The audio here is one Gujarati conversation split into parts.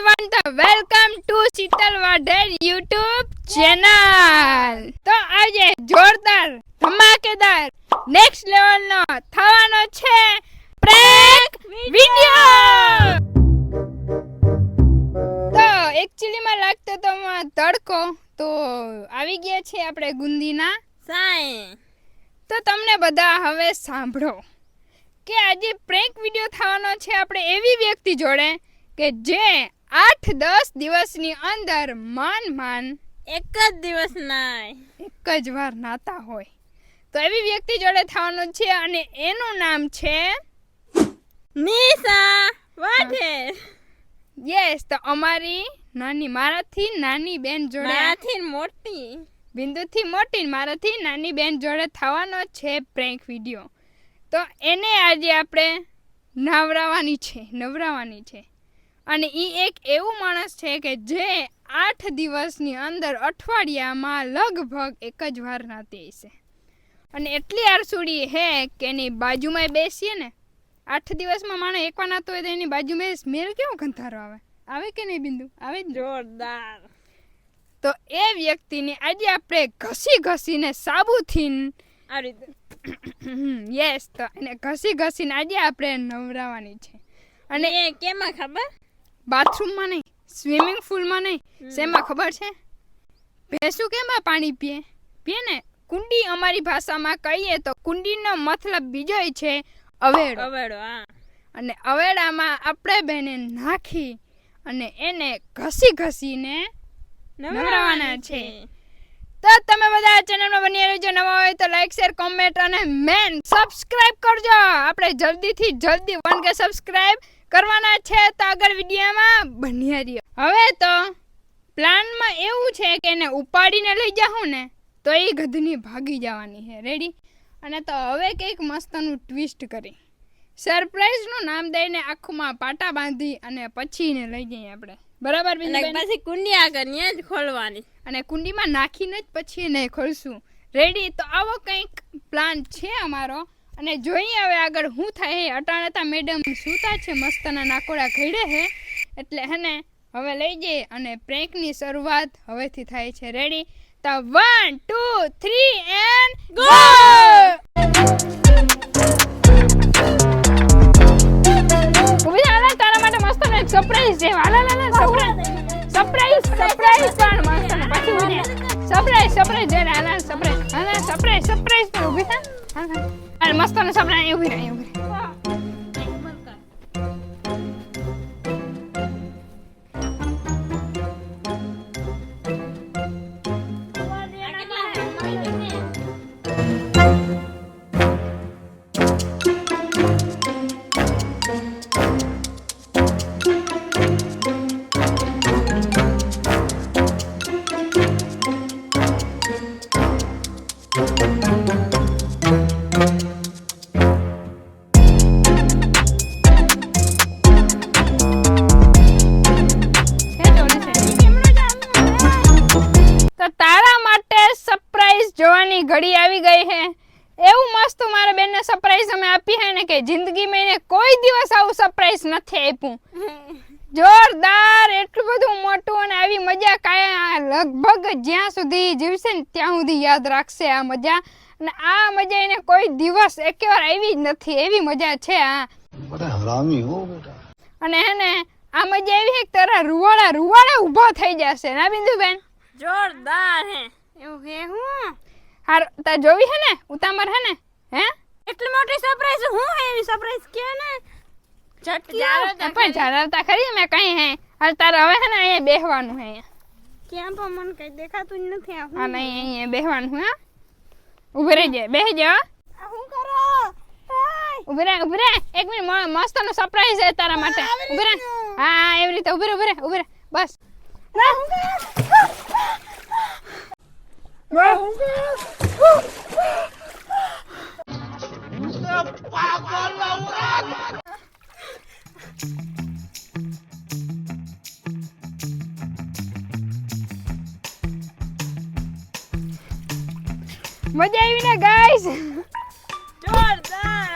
એવરીવન તો welcome to Sheetal Vadher YouTube channel તો આજે જોરદાર ધમાકેદાર નેક્સ્ટ લેવલ નો થવાનો છે પ્રેન્ક વિડિયો તો એકચ્યુઅલી માં લાગતો તો તડકો તો આવી ગયા છે આપણે ગુંદીના. સાય તો તમને બધા હવે સાંભળો કે આજે પ્રેન્ક વિડિયો થવાનો છે આપણે એવી વ્યક્તિ જોડે કે જે આઠ દસ દિવસની અંદર માન માન એક જ દિવસ નાય. એક જ વાર નાતા હોય. તો એવી વ્યક્તિ જોડે થવાનું છે અને એનું નામ છે નિશા વાઢે. યસ તો અમારી નાની મારાથી નાની બેન જોડે મારાથી મોટી. બિંદુથી મોટી મારાથી નાની બેન જોડે થવાનો છે પ્રેન્ક વીડિયો તો એને આજે આપણે નવરાવાની છે નવરાવાની છે. અને એ એક એવું માણસ છે કે જે આઠ દિવસની અંદર અઠવાડિયામાં લગભગ એક જ વાર નાતી હશે. અને એટલી આરસુડી હે કે એની બાજુમાં બેસીએ ને આઠ દિવસમાં માણસ એકવાર નાતો હોય તો એની બાજુમાં સ્મેલ કેવો ગંધારો આવે? આવે કે નહીં બિંદુ? આવે જોરદાર. તો એ વ્યક્તિને આજે આપણે ઘસી ઘસીને સાબુથી આ રીતે. યસ તો એને ઘસી ઘસીને આજે આપણે નવરાવાની છે. અને અને એ કેમાં ખબર? બાથરૂમમાં નહીં સ્વિમિંગ પુલમાં નહીં શેમાં ખબર છે? ભેંસું કેમાં પાણી પીએ? પીએ ને? કુંડી અમારી ભાષામાં કહીએ તો કુંડીનો મતલબ બીજો છે અવેડો. અવેડો હા. અને અવેડામાં આપણે બેને નાખી અને એને ઘસી ઘસીને નવરાવાના છે. તો તમે બધા ચેનલમાં બની રહેજો. નવા હોય તો લાઈક શેર કોમેન્ટ અને મેન સબસ્ક્રાઇબ કરજો. આપણે જલ્દીથી જલ્દી વન કે સબસ્ક્રાઇબ કરવાના છે તો આગળ વિડીયોમાં બન્યા રહ્યો હવે તો પ્લાનમાં એવું છે કે એને ઉપાડીને લઈ જાઉં ને તો એ ગધની ભાગી જવાની છે. રેડી અને તો હવે કંઈક મસ્તનું ટ્વિસ્ટ કરી. સરપ્રાઈઝનું નામ દઈને આખુંમાં પાટા બાંધી અને પછી એને લઈ જઈએ આપણે. બરાબર પછી કુંડી આગળ જ ખોલવાની. અને કુંડીમાં નાખીને જ પછી એને ખોલશું. રેડી તો આવો કંઈક પ્લાન છે અમારો. અને જોઈએ હવે આગળ શું થાય. હે અટાણતા મેડમ સૂતા છે મસ્તના નાકોડા ઘડે હે. એટલે હેને હવે લઈ જઈએ અને પ્રેન્કની શરૂઆત હવેથી થાય છે. રેડી તો one two three and go તારા માટે મસ્ત સરપ્રાઈઝ છે. હાલા હાલા સરપ્રાઈઝ સરપ્રાઈઝ સપ્રાઈઝ પણ મસ્ત ને પછી સરપ્રાઈઝ સરપ્રાઈઝ જરા હાલા સરપ્રાઈઝ હાલા સરપ્રાઈઝ સરપ્રાઈઝ પણ ઊભી થા. હાલા અરે મસ્ત ને સરપ્રાઈઝ ઊભી રહી ઊભી રહી વસ્તુ મારા બેનને સરપ્રાઈઝ અમે આપી હે ને કે જિંદગીમાં એને કોઈ દિવસ આવું સરપ્રાઈઝ નથી આપ્યું. જોરદાર એટલું બધું મોટું અને આવી મજા કાયા લગભગ જ્યાં સુધી જીવશે ને ત્યાં સુધી યાદ રાખશે આ મજા. અને આ મજા એને કોઈ દિવસ એકવાર આવી જ નથી. એવી મજા છે આ. અને હે ને આ મજા એવી હે તારા રૂવાડા રૂવાડા ઊભા થઈ જશે. ના બિંદુ બેન જોરદાર હે. એવું કે હું? હાર તાર જોવી હે ને? ઉતામર હે ને? હે? એટલી મોટી સરપ્રાઈઝ હું હે એવી સરપ્રાઈઝ કે ને? ચટકી પણ જરાવતા ખરી મેં કઈ હે. હવે તારે હવે હે ને અહીંયા બેહવાનું હે. ક્યાં પણ મને કઈ દેખાતું જ નથી આ હા નહીં અહીંયા બેહવાનું હે ઊભી રહી જાય બેહી જા હો. આ હું કરો? ઊભી રહે ઊભી રહે. એક મિનિટ મસ્ત નો સરપ્રાઈઝ છે તારા માટે. ઊભી રહે. હા હા એવી રીતે ઊભી રહે ઊભી રહે ઊભી રહે. બસ. પાગલ લવરાત મજા આવી ને ગાઈસ જોરદાર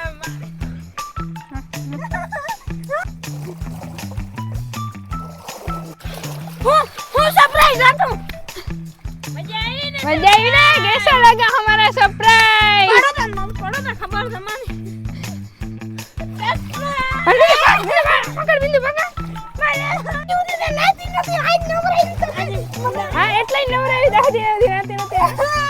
હું હું સરપ્રાઈઝ હતો મજા આવી ને મજા આવી ને કેસા લગા હમારા સરપ્રાઈઝ પડો તન પડો ને ખબર તમારે પકડ બિંદુ પકડ હા એટલે નવરાવી દાદી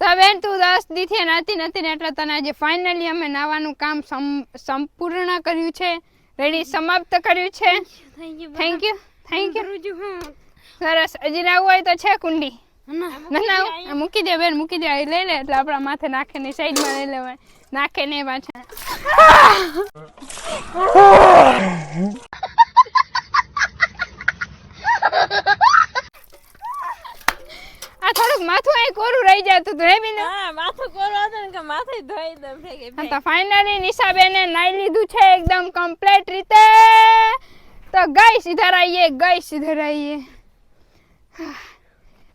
તો બેન તું દસ દીથી નાતી નથી ને એટલે તને આજે ફાઇનલી અમે નાવાનું કામ સંપૂર્ણ કર્યું છે. રેડી સમાપ્ત કર્યું છે. થેન્ક યુ થેન્ક યુ સરસ. હજી નાવું હોય તો છે કુંડી. ના ના ના મૂકી દે. બેન મૂકી દે. લઈ લે એટલે આપણા માથે નાખે ની સાઈડમાં લઈ લેવાય. નાખે ને પાછા થોડુંક માથું અહીં કોરું રહી જતું હતું હે બી હા માથું કોરું હતું ને કે માથે ધોઈ દમ હા, તો ફાઇનલી નિશાબેને નાઈ લીધું છે એકદમ કમ્પ્લીટ રીતે. તો ગઈ સીધા આઈએ ગઈ સીધા આઈએ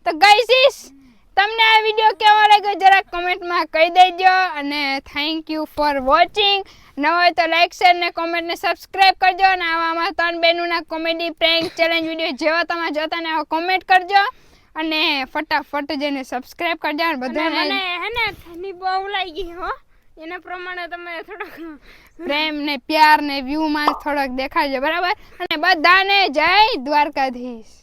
તો ગઈસીસ તમને આ વીડિયો કેવો લાગ્યો જરાક કમેન્ટમાં કહી દેજો અને થેન્ક યુ ફોર વોચિંગ ન હોય તો લાઈક શેર ને કોમેન્ટ ને સબસ્ક્રાઇબ કરજો અને આવામાં ત્રણ બહેનોના કોમેડી પ્રેન્ક ચેલેન્જ વીડિયો જેવા તમે જોતા ને આવા કોમેન્ટ કરજો. અને ફટાફટ જઈને સબસ્ક્રાઇબ કરજો અને મને બધાને હે ને ઠંડી બહુ લાગી હો. એના પ્રમાણે તમે થોડોક પ્રેમ ને પ્યાર ને વ્યૂ માં થોડોક દેખાડજો બરાબર? અને બધાને જય દ્વારકાધીશ.